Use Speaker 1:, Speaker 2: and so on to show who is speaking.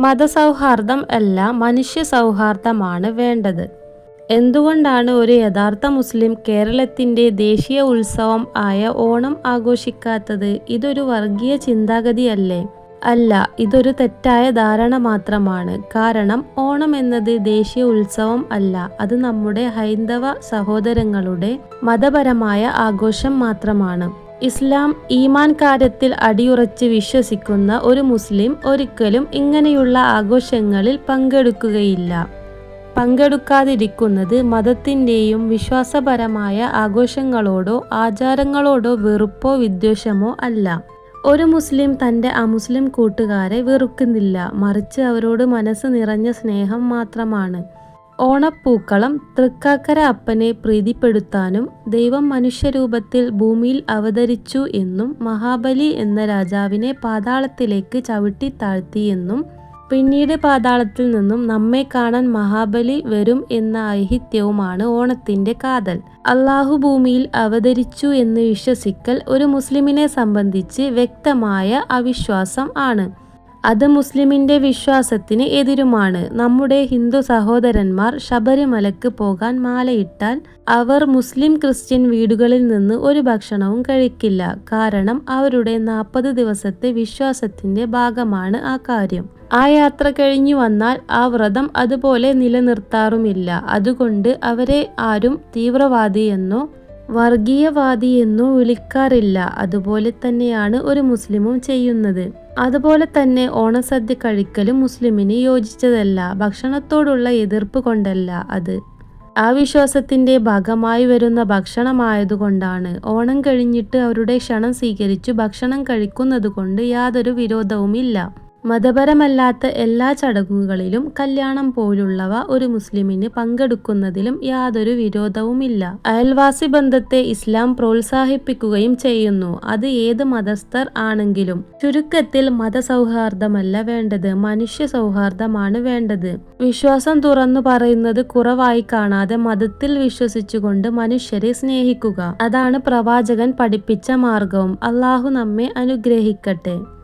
Speaker 1: മതസൗഹാർദ്ദം അല്ല മനുഷ്യ സൗഹാർദ്ദമാണ് വേണ്ടത്. എന്തുകൊണ്ടാണ് ഒരു യഥാർത്ഥ മുസ്ലിം കേരളത്തിന്റെ ദേശീയ ഉത്സവം ആയ ഓണം ആഘോഷിക്കാത്തത്? ഇതൊരു വർഗീയ ചിന്താഗതിയല്ലേ അല്ല ഇതൊരു തെറ്റായ ധാരണ മാത്രമാണ്. കാരണം ഓണം എന്നത് ദേശീയ ഉത്സവം അല്ല. അത് നമ്മുടെ ഹൈന്ദവ സഹോദരങ്ങളുടെ മതപരമായ ആഘോഷം മാത്രമാണ്. ഇസ്ലാം ഈമാൻ കാര്യത്തിൽ അടിയുറച്ച് വിശ്വസിക്കുന്ന ഒരു മുസ്ലിം ഒരിക്കലും ഇങ്ങനെയുള്ള ആഘോഷങ്ങളിൽ പങ്കെടുക്കുകയില്ല. പങ്കെടുക്കാതിരിക്കുന്നത് മതത്തിന്റെയും വിശ്വാസപരമായ ആഘോഷങ്ങളോടോ ആചാരങ്ങളോടോ വെറുപ്പോ വിദ്വേഷമോ അല്ല. ഒരു മുസ്ലിം തന്റെ അമുസ്ലിം കൂട്ടുകാരെ വെറുക്കുന്നില്ല. മറിച്ച് അവരോട് മനസ്സ് നിറഞ്ഞ സ്നേഹം മാത്രമാണ്. ഓണപ്പൂക്കളം തൃക്കാക്കര അപ്പനെ പ്രീതിപ്പെടുത്താനും ദൈവം മനുഷ്യരൂപത്തിൽ ഭൂമിയിൽ അവതരിച്ചു എന്നും മഹാബലി എന്ന രാജാവിനെ പാതാളത്തിലേക്ക് ചവിട്ടിത്താഴ്ത്തി എന്നും പിന്നീട് പാതാളത്തിൽ നിന്നും നമ്മെ കാണാൻ മഹാബലി വരും എന്ന ഐഹിത്യവുമാണ് ഓണത്തിന്റെ കാതൽ. അള്ളാഹു ഭൂമിയിൽ അവതരിച്ചു എന്ന് വിശ്വസിക്കൽ ഒരു മുസ്ലിമിനെ സംബന്ധിച്ച് വ്യക്തമായ അവിശ്വാസം ആണ്. അത് മുസ്ലിമിന്റെ വിശ്വാസത്തിന് എതിരുമാണ്. നമ്മുടെ ഹിന്ദു സഹോദരന്മാർ ശബരിമലക്ക് പോകാൻ മാലയിട്ടാൽ അവർ മുസ്ലിം ക്രിസ്ത്യൻ വീടുകളിൽ നിന്ന് ഒരു ഭക്ഷണവും കഴിക്കില്ല. കാരണം അവരുടെ നാൽപ്പത് ദിവസത്തെ വിശ്വാസത്തിന്റെ ഭാഗമാണ് ആ കാര്യം. ആ യാത്ര കഴിഞ്ഞു വന്നാൽ ആ വ്രതം അതുപോലെ നിലനിർത്താറുമില്ല. അതുകൊണ്ട് അവരെ ആരും തീവ്രവാദിയെന്നോ വർഗീയവാദിയെന്നോ വിളിക്കാറില്ല. അതുപോലെ തന്നെയാണ് ഒരു മുസ്ലിമും ചെയ്യുന്നത്. അതുപോലെ തന്നെ ഓണസദ്യ കഴിക്കലും മുസ്ലിമിന് യോജിച്ചതല്ല. ഭക്ഷണത്തോടുള്ള എതിർപ്പ് കൊണ്ടല്ല അത്. ആ വിശ്വാസത്തിന്റെ ഭാഗമായി വരുന്ന ഭക്ഷണമായതുകൊണ്ടാണ്. ഓണം കഴിഞ്ഞിട്ട് അവരുടെ ക്ഷണം സ്വീകരിച്ചു ഭക്ഷണം കഴിക്കുന്നത് കൊണ്ട് യാതൊരു വിരോധവുമില്ല. മതപരമല്ലാത്ത എല്ലാ ചടങ്ങുകളിലും കല്യാണം പോലുള്ളവ ഒരു മുസ്ലിമിന് പങ്കെടുക്കുന്നതിലും യാതൊരു വിരോധവുമില്ല. അയൽവാസി ബന്ധത്തെ ഇസ്ലാം പ്രോത്സാഹിപ്പിക്കുകയും ചെയ്യുന്നു. അത് ഏത് മതസ്ഥർ ആണെങ്കിലും ചുരുക്കത്തിൽ മതസൗഹാർദ്ദമല്ല വേണ്ടത് മനുഷ്യ സൗഹാർദ്ദമാണ് വേണ്ടത്. വിശ്വാസം തുറന്നു പറയുന്നത് കുറവായി കാണാതെ മതത്തിൽ വിശ്വസിച്ചുകൊണ്ട് മനുഷ്യരെ സ്നേഹിക്കുക. അതാണ് പ്രവാചകൻ പഠിപ്പിച്ച മാർഗവും അള്ളാഹു നമ്മെ അനുഗ്രഹിക്കട്ടെ.